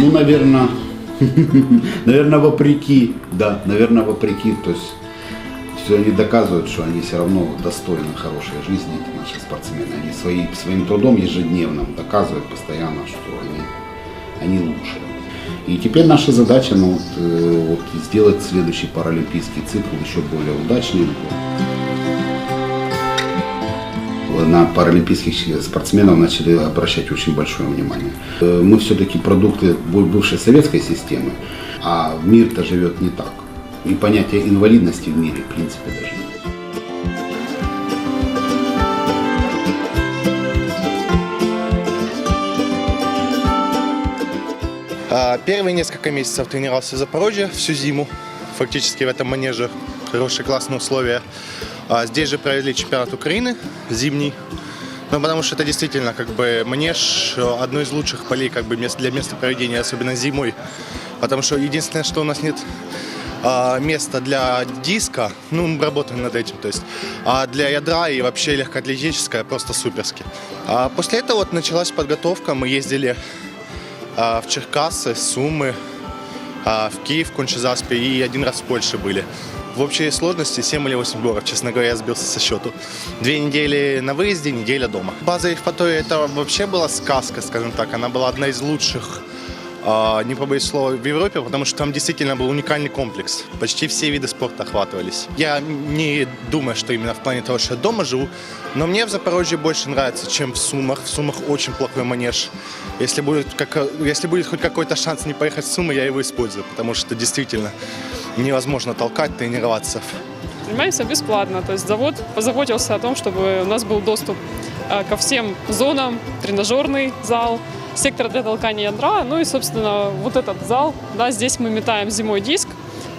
Ну, наверное, наверное, вопреки, да, наверное, вопреки, то есть все они доказывают, что они все равно достойны хорошей жизни, эти наши спортсмены. Они свои, своим трудом ежедневным доказывают постоянно, что они, они лучше. И теперь наша задача ну, вот, э, вот сделать следующий паралимпийский цикл еще более удачным. На паралимпийских спортсменов начали обращать очень большое внимание. Э, Мы все-таки продукты бывшей советской системы, а мир-то живет не так. И понятие инвалидности в мире, в принципе, даже нет. А, Первые несколько месяцев тренировался в Запорожье всю зиму. Фактически в этом манеже хорошие классные условия. А Здесь же провели чемпионат Украины зимний. Ну, потому что это действительно как бы манеж э, одно из лучших полей как бы для места проведения, особенно зимой. Потому что единственное, что у нас нет а, места для диска, ну, мы работаем над этим, то есть, а для ядра и вообще легкоатлетическое просто суперски. А после этого вот началась подготовка, мы ездили а, в Черкассы, Сумы, в Киев, Кончезаспе и один раз в Польше были. В общей сложности 7 или 8 горов, честно говоря, я сбился со счету. Две недели на выезде, неделя дома. База Евпатории это вообще была сказка, скажем так. Она была одна из лучших, а, не побоюсь слова, в Европе, потому что там действительно был уникальный комплекс. Почти все виды спорта охватывались. Я не думаю, что именно в плане того, что я дома живу, но мне в Запорожье больше нравится, чем в Сумах. В Сумах очень плохой манеж. Если будет, как, если будет хоть какой-то шанс не поехать в Сумы, я его использую, потому что действительно невозможно толкать, тренироваться. Занимаемся бесплатно, то есть завод позаботился о том, чтобы у нас был доступ э, ко всем зонам, тренажерный зал, сектор для толкания ядра, ну и, собственно, вот этот зал, да, здесь мы метаем зимой диск,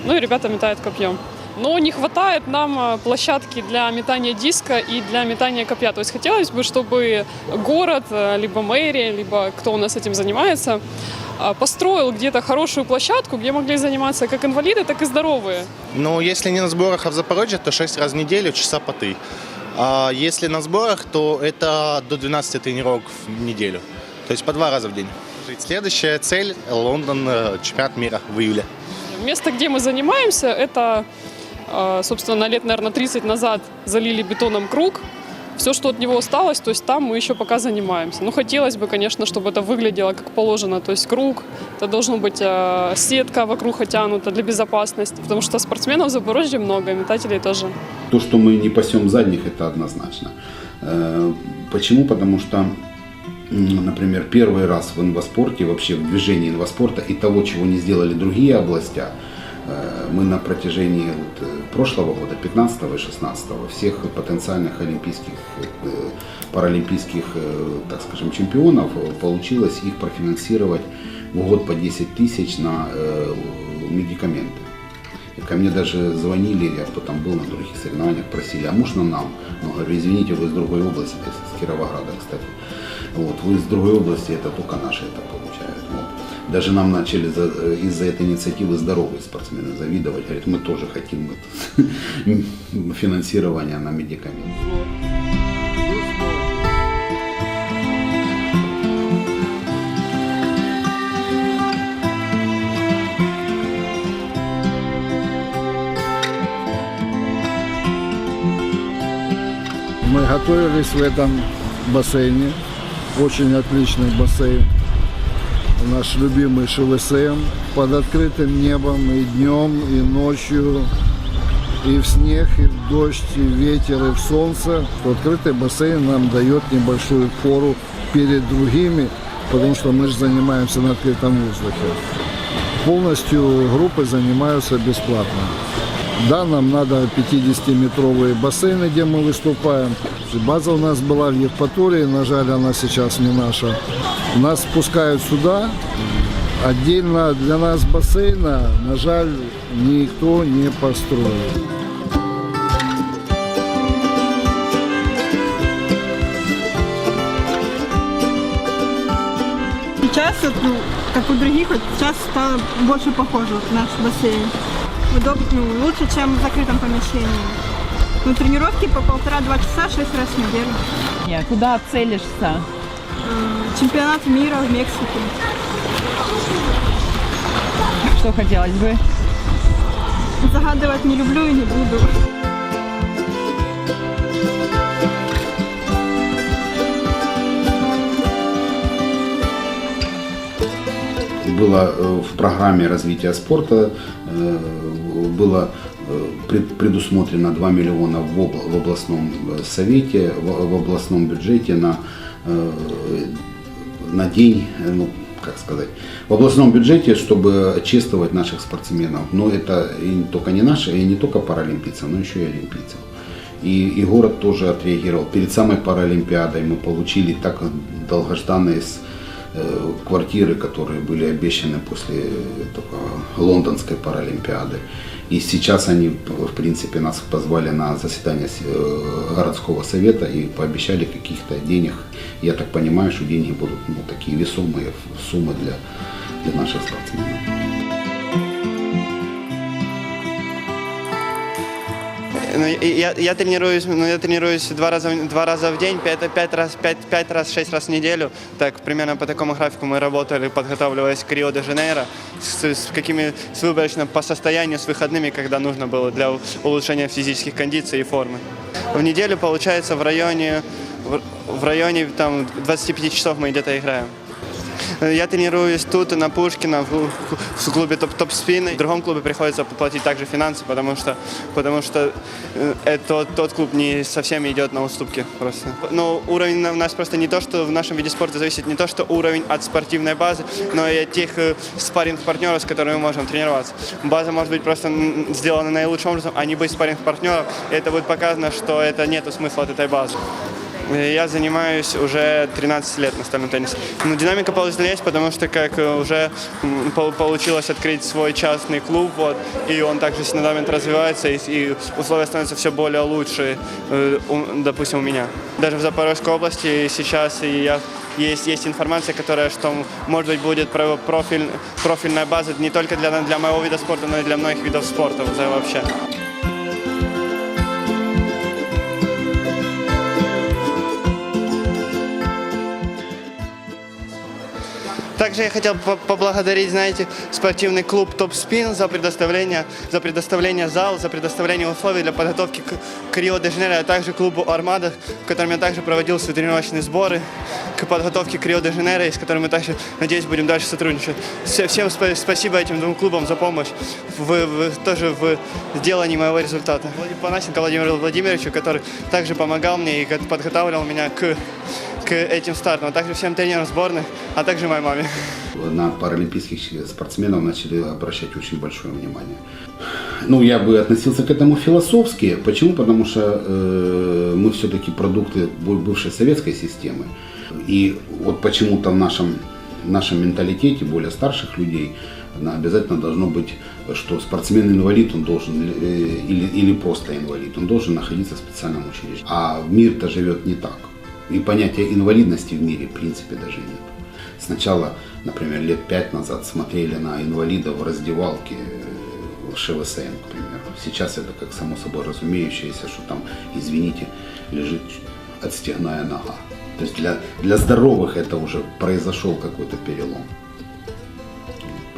ну и ребята метают копьем. Но не хватает нам э, площадки для метания диска и для метания копья. То есть хотелось бы, чтобы город, э, либо мэрия, либо кто у нас этим занимается, э, построил где-то хорошую площадку, где могли заниматься как инвалиды, так и здоровые. Но если не на сборах, а в Запорожье, то 6 раз в неделю, часа по 3. А если на сборах, то это до 12 тренировок в неделю. То есть по два раза в день. Следующая цель – Лондон, э, чемпионат мира в июле. Место, где мы занимаемся, это, э, собственно, лет, наверное, 30 назад залили бетоном круг. Все, что от него осталось, то есть там мы еще пока занимаемся. Ну, хотелось бы, конечно, чтобы это выглядело как положено. То есть круг, это должна быть э, сетка вокруг отянута для безопасности, потому что спортсменов в Запорожье много, и метателей тоже. То, что мы не пасем задних, это однозначно. Э, Почему? Потому что, например, первый раз в инваспорте, вообще в движении инваспорта и того, чего не сделали другие области, э, мы на протяжении вот, э, прошлого года, 15 и 16 всех потенциальных олимпийских, э, паралимпийских, так скажем, чемпионов получилось их профинансировать в год по 10 тысяч на медикаменты. Ко мне даже звонили, я кто там был на других соревнованиях, просили, а можно нам? Ну, говорю, извините, вы из другой области, из Кировограда, кстати. Вот, вы из другой области, это только наши это получают. Вот. Даже нам начали э, из-за этой инициативы здоровые спортсмены завидовать. Говорят, мы тоже хотим финансирование на медикаменты. Мы готовились в этом бассейне. Очень отличный бассейн. Наш любимый ШВСМ. Под открытым небом и днем, и ночью. И в снег, и в дождь, и в ветер, и в солнце. Открытый бассейн нам дает небольшую фору перед другими, потому что мы же занимаемся на открытом воздухе. Полностью группы занимаются бесплатно. Да, нам надо 50-метровые бассейны, где мы выступаем. База у нас была в Евпатории, на жаль, она сейчас не наша. Нас спускают сюда. Отдельно для нас бассейна, на жаль, никто не построил. Сейчас, ну, как у других, вот сейчас стало больше похоже наш бассейн. Удобно, ну, лучше, чем в закрытом помещении. Ну, тренировки по полтора-два часа, шесть раз в неделю. Не, Куда целишься? М, Чемпионат мира в Мексике. Что хотелось бы? Загадывать не люблю и не буду. было э, в программе развития спорта э, было э, пред- предусмотрено 2 миллиона в обла- в областном э, совете, в областном бюджете на, э, на день, ну, как сказать, в областном бюджете, чтобы чествовать наших спортсменов. Но это и не только не наши, и не только паралимпийцев, но еще и олимпийцев. И, и город тоже отреагировал. Перед самой Паралимпиадой мы получили так долгожданные с- квартиры, которые были обещаны после лондонской Паралимпиады. И сейчас они, в принципе, нас позвали на заседание э, городского совета и пообещали каких-то денег. Я так понимаю, что деньги будут ну, такие весомые суммы для, для наших спортсменов. Ну, я, я тренируюсь, ну, я тренируюсь два раза, два раза в день, пять, пять раз, пять, пять раз, шесть раз в неделю. Так, примерно по такому графику мы работали, подготавливаясь к Рио-де-Жанейро, с, с какими, с выборочно по состоянию, с выходными, когда нужно было для улучшения физических кондиций и формы. В неделю, получается, в районе, в, в районе там, 25 часов мы где-то играем. Я тренируюсь тут, на Пушкина, в, клубе топ, топ спины. В другом клубе приходится поплатить также финансы, потому что, потому что это, тот клуб не совсем идет на уступки просто. Но уровень у нас просто не то, что в нашем виде спорта зависит не то, что уровень от спортивной базы, но и от тех э, спарринг-партнеров, с которыми мы можем тренироваться. База может быть просто сделана наилучшим образом, а не быть спарринг-партнером. Это будет показано, что это нету смысла от этой базы. Я занимаюсь уже 13 лет настольным теннисом. Но динамика получилась есть, потому что как э, уже получилось открыть свой частный клуб, вот, и он также с момент развивается, и, и условия становятся все более лучше, э, допустим, у меня. Даже в Запорожской области сейчас я есть, есть информация, которая, что, может быть, будет про- профиль, профильная база не только для, для моего вида спорта, но и для многих видов спорта вообще. Также я хотел по- поблагодарить, знаете, спортивный клуб Топ Спин за предоставление, за предоставление зала, за предоставление условий для подготовки к, к Рио-де-Жанейро, а также клубу Армада, в котором я также проводил свои тренировочные сборы к подготовке к Рио-де-Жанейро, и с которым мы также, надеюсь, будем дальше сотрудничать. Все- Всем спа- спасибо этим двум клубам за помощь в, в- тоже в сделании моего результата. Владимир Панасенко Владимиру Владимировичу, который также помогал мне и подготавливал меня к, к этим стартам, а также всем тренерам сборных, а также моей маме. на паралимпийских спортсменов начали обращать очень большое внимание. Ну, я бы относился к этому философски. Почему? Потому что э, мы все-таки продукты бывшей советской системы. И вот почему-то в нашем, в нашем менталитете более старших людей обязательно должно быть, что спортсмен-инвалид, он должен, э, или, или просто инвалид, он должен находиться в специальном учреждении. А мир-то живет не так. И понятия инвалидности в мире, в принципе, даже нет. Сначала, например, лет пять назад смотрели на инвалидов в раздевалке э, ШВСН, к примеру. Сейчас это как само собой разумеющееся, что там, извините, лежит отстегная нога. То есть для, для здоровых это уже произошел какой-то перелом.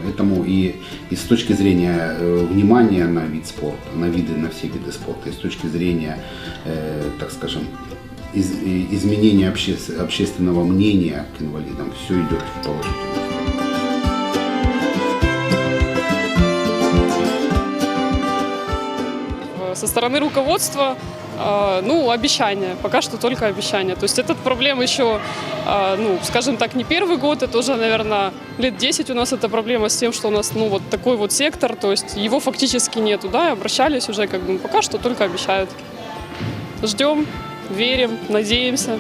Поэтому и, и с точки зрения э, внимания на вид спорта, на виды, на все виды спорта, и с точки зрения, э, так скажем, из- и- изменения обще- общественного мнения к инвалидам, все идет положительно. Э, Со стороны руководства, э, ну, обещания, пока что только обещания. То есть этот проблем еще, э, ну, скажем так, не первый год, это уже, наверное, лет 10 у нас эта проблема с тем, что у нас, ну, вот такой вот сектор, то есть его фактически нету, да, обращались уже, как бы, пока что только обещают. Ждем, верим, надеемся.